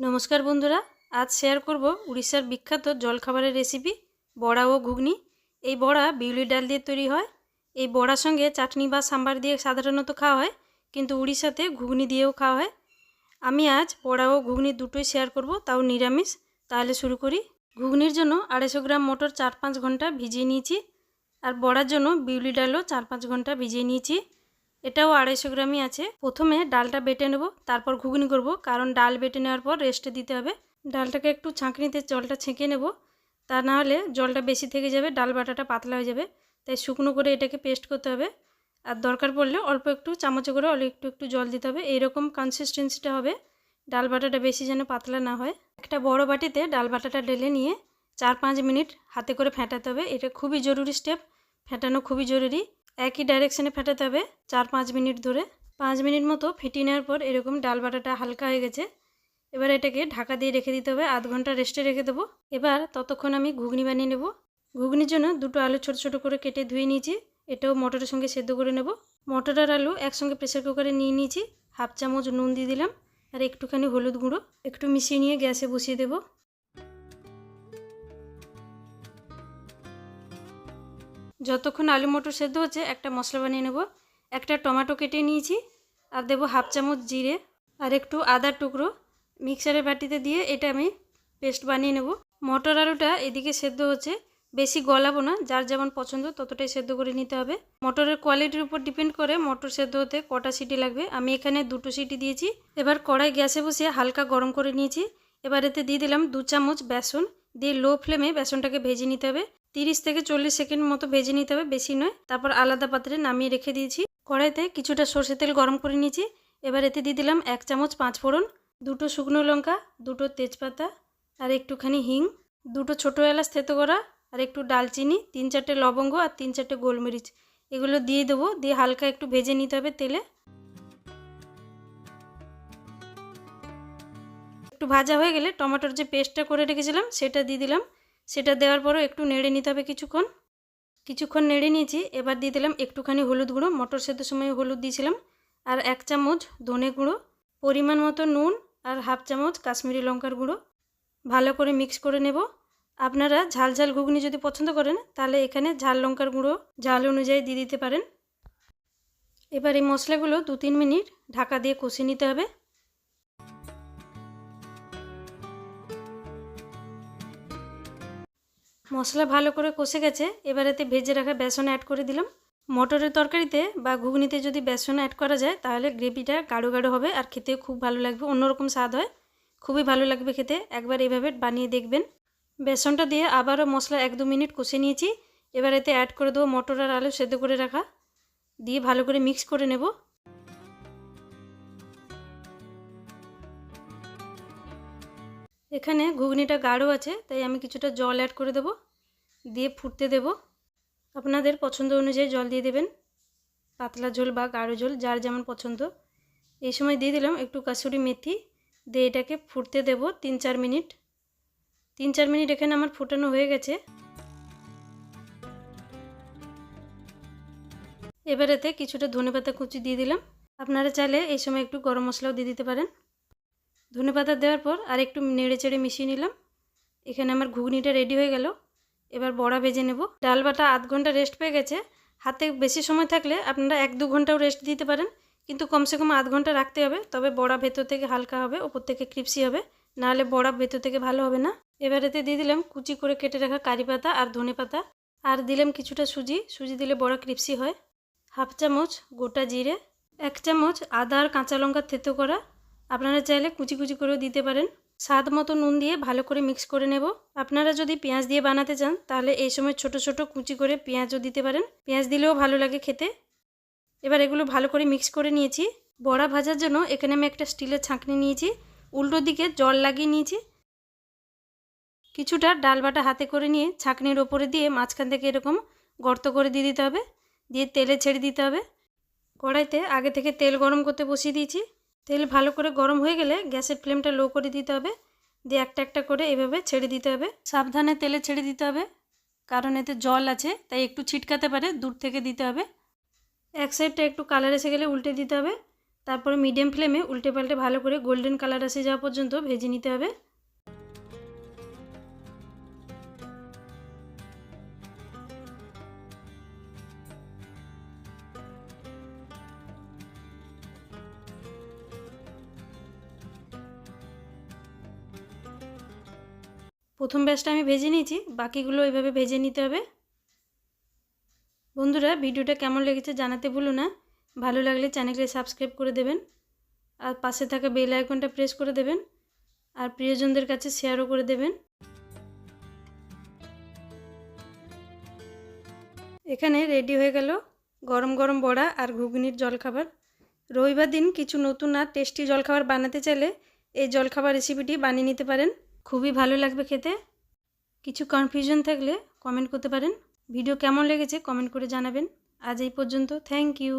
নমস্কার বন্ধুরা, আজ শেয়ার করব উড়িষ্যার বিখ্যাত জলখাবারের রেসিপি বড়া ও ঘুগনি। এই বড়া বিউলি ডাল দিয়ে তৈরি হয়। এই বড়ার সঙ্গে চাটনি বা সাম্বার দিয়ে সাধারণত খাওয়া হয়, কিন্তু উড়িষ্যাতে ঘুগনি দিয়েও খাওয়া হয়। আমি আজ বড়া ও ঘুগনি দুটোই শেয়ার করব, তাও নিরামিষ। তাহলে শুরু করি। ঘুগনির জন্য আড়াইশো গ্রাম মটর চার পাঁচ ঘণ্টা ভিজিয়ে নিয়েছি, আর বড়ার জন্য বিউলি ডালও চার পাঁচ ঘণ্টা ভিজিয়ে নিয়েছি। এটাও আড়াইশো গ্রামই আছে। প্রথমে ডালটা বেটে নেব, তারপর ঘুগনি করব, কারণ ডাল বেটে নেওয়ার পর রেস্টে দিতে হবে। ডালটাকে একটু ছাঁকনিতে জলটা ছেঁকে নেব, তা না হলে জলটা বেশি থেকে যাবে, ডাল বাটাটা পাতলা হয়ে যাবে। তাই শুকনো করে এটাকে পেস্ট করতে হবে। আর দরকার পড়লে অল্প একটু চামচে করে অল্প একটু একটু জল দিতে হবে। এইরকম কনসিস্টেন্সিটা হবে, ডাল বাটাটা বেশি যেন পাতলা না হয়। একটা বড় বাটিতে ডাল বাটাটা ঢেলে নিয়ে চার পাঁচ মিনিট হাতে করে ফেটাতে হবে। এটা খুবই জরুরি স্টেপ ফেটানো খুবই জরুরি। একই ডাইরেকশানে ফেটাতে হবে, চার পাঁচ মিনিট ধরে। পাঁচ মিনিট মতো ফেটিয়ে নেওয়ার পর এরকম ডাল বাটাটা হালকা হয়ে গেছে। এবার এটাকে ঢাকা দিয়ে রেখে দিতে হবে, আধ ঘণ্টা রেস্টে রেখে দেবো। এবার ততক্ষণ আমি ঘুগনি বানিয়ে নেব। ঘুগনির জন্য দুটো আলু ছোট ছোট করে কেটে ধুয়ে নিয়েছি, এটাও মটরের সঙ্গে সেদ্ধ করে নেব। মটর আর আলু একসঙ্গে প্রেসার কুকারে নিয়ে নিয়েছি, হাফ চামচ নুন দিয়ে দিলাম, আর একটুখানি হলুদ গুঁড়ো, একটু মিশিয়ে নিয়ে গ্যাসে বসিয়ে দেবো। যতক্ষণ আলু মটর সেদ্ধ হচ্ছে, একটা মশলা বানিয়ে নেব। একটা টমেটো কেটে নিয়েছি, আর দেবো হাফ চামচ জিরে, আর একটু আদার টুকরো। মিক্সারের বাটিতে দিয়ে এটা আমি পেস্ট বানিয়ে নেব। মটর আলুটা এদিকে সেদ্ধ হচ্ছে, বেশি গলাবো না, যার যেমন পছন্দ ততটাই সেদ্ধ করে নিতে হবে। মটরের কোয়ালিটির উপর ডিপেন্ড করে মটর সেদ্ধ হতে কটা সিটি লাগবে। আমি এখানে দুটো সিটি দিয়েছি। এবার কড়াই গ্যাসে বসিয়ে হালকা গরম করে নিয়েছি। এবার এতে দিয়ে দিলাম দু চামচ বেসন। দিয়ে লো ফ্লেমে বেসনটাকে ভেজে নিতে হবে। তিরিশ থেকে চল্লিশ সেকেন্ড মতো ভেজে নিতে হবে, বেশি নয়। তারপর আলাদা পাত্রে নামিয়ে রেখে দিয়েছি। কড়াইতে কিছুটা সর্ষে তেল গরম করে নিয়েছি। এবার এতে দিয়ে দিলাম এক চামচ পাঁচ ফোড়ন, দুটো শুকনো লঙ্কা, দুটো তেজপাতা আর একটুখানি হিং, দুটো ছোটো এলাচ থেতো করা আর একটু ডালচিনি, তিন চারটে লবঙ্গ আর তিন চারটে গোলমরিচ। এগুলো দিয়ে দেবো, দিয়ে হালকা একটু ভেজে নিতে হবে তেলে। একটু ভাজা হয়ে গেলে টমেটোর যে পেস্টটা করে রেখেছিলাম, সেটা দিয়ে দিলাম। সেটা দেওয়ার পরও একটু নেড়ে নিতে হবে কিছুক্ষণ। কিছুক্ষণ নেড়ে নিয়েছি, এবার দিয়ে দিলাম একটুখানি হলুদ গুঁড়ো। মটর সেদ্ধ সময় হলুদ দিয়েছিলাম। আর এক চামচ ধনে গুঁড়ো, পরিমাণ মতো নুন আর হাফ চামচ কাশ্মীরি লঙ্কার গুঁড়ো। ভালো করে মিক্স করে নেব। আপনারা ঝাল ঝাল ঘুগনি যদি পছন্দ করেন, তাহলে এখানে ঝাল লঙ্কার গুঁড়ো ঝাল অনুযায়ী দিয়ে দিতে পারেন। এবার এই মশলাগুলো দু তিন মিনিট ঢাকা দিয়ে কষিয়ে নিতে হবে। মশলা ভালো করে কষে গেছে, এবার এতে ভেজে রাখা বেসন অ্যাড করে দিলাম। মটরের তরকারিতে বা ঘুগনিতে যদি বেসন অ্যাড করা যায়, তাহলে গ্রেভিটা গাঢ় গাঢ় হবে আর খেতেও খুব ভালো লাগবে, অন্যরকম স্বাদ হয়। খুবই ভালো লাগবে খেতে, একবার এভাবে বানিয়ে দেখবেন। বেসনটা দিয়ে আবারও মশলা এক দু মিনিট কষে নিয়েছি, এবার এতে অ্যাড করে দেবো মটর আর আলু সেদ্ধ করে রাখা। দিয়ে ভালো করে মিক্স করে নেব। এখানে ঘুগনিটা গাঢ় আছে, তাই আমি কিছুটা জল অ্যাড করে দেব, দিয়ে ফুটতে দেব। আপনাদের পছন্দ অনুযায়ী জল দিয়ে দেবেন, পাতলা ঝোল বা গাঢ় ঝোল, যার যেমন পছন্দ। এই সময় দিয়ে দিলাম একটু কাসুরি মেথি, দিয়ে এটাকে ফুটতে দেব তিন চার মিনিট। তিন চার মিনিট এখানে আমার ফুটানো হয়ে গেছে। এবার এতে কিছুটা ধনেপাতা কুচি দিয়ে দিলাম। আপনারা চাইলে এই সময় একটু গরম মশলাও দিয়ে দিতে পারেন। ধনে পাতা দেওয়ার পর আর একটু নেড়ে চেড়ে মিশিয়ে নিলাম। এখানে আমার ঘুগনিটা রেডি হয়ে গেল। এবার বড়া ভেজে নেব। ডাল বাটা আধ ঘণ্টা রেস্ট পেয়ে গেছে। হাতে বেশি সময় থাকলে আপনারা এক দু ঘন্টাও রেস্ট দিতে পারেন। কিন্তু কমসে কম আধ ঘণ্টা রাখতে হবে। তবে বড়া ভেতর থেকে হালকা হবে, ওপর থেকে ক্রিপসি হবে। নাহলে বড়া ভেতর থেকে ভালো হবে না। এবার এতে দিয়ে দিলাম কুচি করে কেটে রাখা কারি পাতা আর ধনে পাতা। আর দিলাম কিছুটা সুজি। সুজি দিলে বড়া ক্রিপসি হয়। হাফ চামচ গোটা জিরে, এক চামচ আদা আর কাঁচা লঙ্কা থেতো করা। আপনারা চাইলে কুচি কুচি করেও দিতে পারেন। স্বাদ মতো নুন দিয়ে ভালো করে মিক্স করে নেব। আপনারা যদি পেঁয়াজ দিয়ে বানাতে চান, তাহলে এই সময় ছোট ছোট কুচি করে পেঁয়াজও দিতে পারেন। পেঁয়াজ দিলেও ভালো লাগে খেতে। এবার এগুলো ভালো করে মিক্স করে নিয়েছি। বড়া ভাজার জন্য এখানে আমি একটা স্টিলের ছাঁকনি নিয়েছি। উল্টো দিকে জল লাগিয়ে নিয়েছি। কিছুটা ডাল বাটা হাতে করে নিয়ে ছাঁকনির ওপরে দিয়ে মাঝখান থেকে এরকম গর্ত করে দিয়ে দিতে হবে। দিয়ে তেলে ছেড়ে দিতে হবে। কড়াইতে আগে থেকে তেল গরম করতে বসিয়ে দিয়েছি। তেল ভালো করে গরম হয়ে গেলে গ্যাসের ফ্লেমটা লো করে দিতে হবে। দিয়ে একটা একটা করে এভাবে ছেড়ে দিতে হবে। সাবধানে তেলে ছেড়ে দিতে হবে, কারণ এতে জল আছে, তাই একটু ছিটকাতে পারে, দূর থেকে দিতে হবে। এক সাইডটা একটু কালার এসে গেলে উল্টে দিতে হবে। তারপরে মিডিয়াম ফ্লেমে উল্টে পাল্টে ভালো করে গোল্ডেন কালার আসে যাওয়া পর্যন্ত ভেজে নিতে হবে। প্রথম ব্যাচটা আমি ভেজে নিয়েছি, বাকিগুলো এভাবে ভেজে নিতে হবে। বন্ধুরা, ভিডিওটা কেমন লেগেছে জানাতে ভুলো না। ভালো লাগলে চ্যানেলকে সাবস্ক্রাইব করে দেবেন। আর পাশে থাকা বেল আইকনটা প্রেস করে দেবেন। আর প্রিয়জনদের কাছে শেয়ারও করে দেবেন। এখানে রেডি হয়ে গেল গরম গরম বড়া আর ঘুগনির জলখাবার। রবিবার দিন কিছু নতুন আর টেস্টি জলখাবার বানাতে চাইলে এই জলখাবার রেসিপিটি বানিয়ে নিতে পারেন। খুবই ভালো লাগবে খেতে। কিছু কনফিউশন থাকলে কমেন্ট করতে পারেন। ভিডিও কেমন লেগেছে কমেন্ট করে জানাবেন। আজ এই পর্যন্ত থ্যাংক ইউ